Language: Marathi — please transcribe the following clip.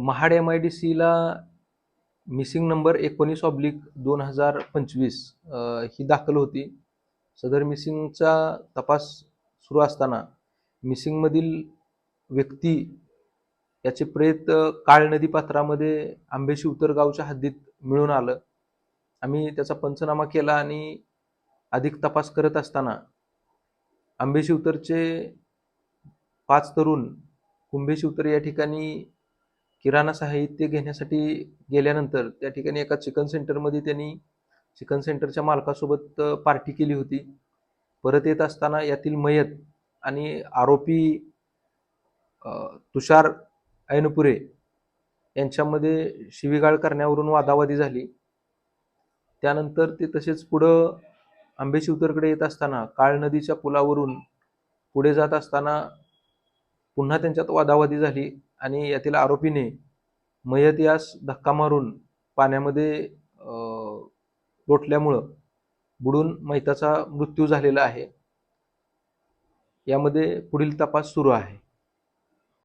महाड एम आय डी सीला मिसिंग नंबर एकोणीस ऑब्लिक दोन हजार पंचवीस ही दाखल होती. सदर मिसिंगचा तपास सुरू असताना मिसिंगमधील व्यक्ती याचे प्रेत काळ नदी पात्रामध्ये आंबेशी उतर गावच्या हद्दीत मिळून आलं. आम्ही त्याचा पंचनामा केला आणि अधिक तपास करत असताना आंबेशी उतरचे पाच तरुण कुंभेशी उतर या ठिकाणी किराणा साहित्य घेण्यासाठी गेल्यानंतर त्या ठिकाणी एका चिकन सेंटरमध्ये त्यांनी चिकन सेंटरच्या मालकासोबत पार्टी केली होती. परत येत असताना यातील मयत आणि आरोपी तुषार ऐनपुरे यांच्यामध्ये शिवीगाळ करण्यावरून वादावादी झाली. त्यानंतर ते तसेच पुढं आंबेशिवतरकडे येत असताना काळ नदीच्या पुलावरून पुढे जात असताना पुन्हा त्यांच्यात वादावादी झाली. आणि यातील आरोपीने मयत यास धक्का मारून पाण्यामध्ये लोटल्यामुळं बुडून मैताचा मृत्यू झालेला आहे. यामध्ये पुढील तपास सुरू आहे.